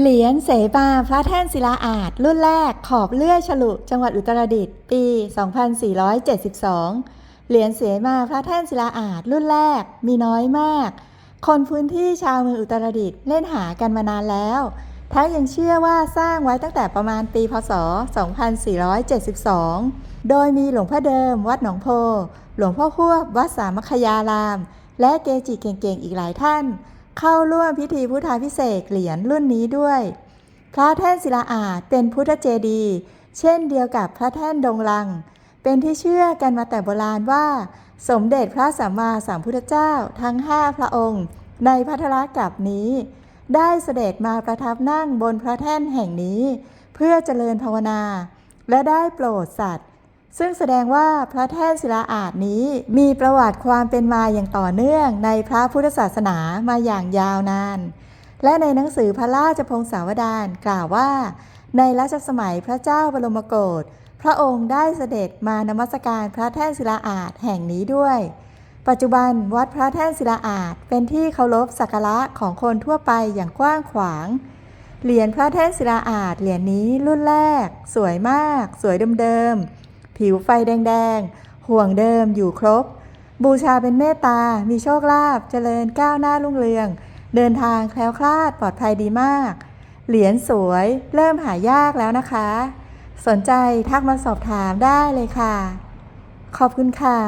เหรียญเสมาพระแท่นศิลาอาจรุ่นแรกขอบเลื่อยฉลุ จังหวัดอุตรดิตถ์ปี 2472 เหรียญเสมาพระแท่นศิลาอาจรุ่นแรกมีน้อยมาก คนพื้นที่ชาวเมืองอุตรดิตถ์เล่นหากันมานานแล้วทั้งยังเชื่อว่าสร้างไว้ตั้งแต่ประมาณปีพศ 2472 โดยมีหลวงพ่อเดิมวัดหนองโพ หลวงพ่อควบวัดสามัคคยาราม และเกจิเก่งๆ อีกหลายท่าน เข้าร่วมพิธีพุทธาพิเศษเหรียญรุ่นนี้ด้วย พระแท่นศิลาอาจเป็นพุทธเจดีย์เช่นเดียวกับพระแท่นดงลัง เป็นที่เชื่อกันมาแต่โบราณว่า สมเด็จพระสัมมาสัมพุทธเจ้าทั้งห้าพระองค์ ในพัทรกับนี้ ได้เสด็จมาประทับนั่งบนพระแท่นแห่งนี้ เพื่อเจริญภาวนา และได้โปรดสัตว์ ซึ่งแสดงว่าพระแท่นศิลาอาจนี้มีประวัติความเป็นมาอย่างต่อเนื่องในพระพุทธศาสนามาอย่างยาวนาน และในหนังสือพระราชพงศาวดารกล่าวว่า ในรัชสมัยพระเจ้าบรมโกศพระองค์ได้เสด็จมานมัสการพระแท่นศิลาอาจแห่งนี้ด้วย ปัจจุบันวัดพระแท่นศิลาอาจเป็นที่เคารพสักการะของคนทั่วไปอย่างกว้างขวาง เหรียญพระแท่นศิลาอาจเหรียญนี้รุ่นแรก สวยมาก สวยเดิมๆ ผิวไฟแดงๆ ห่วงเดิมอยู่ครบ บูชาเป็นเมตตา มีโชคลาภ เจริญก้าวหน้ารุ่งเรือง เดินทางแคล้วคลาดปลอดภัยดีมาก เหรียญสวยเริ่มหายากแล้วนะคะ สนใจทักมาสอบถามได้เลยค่ะ ขอบคุณค่ะ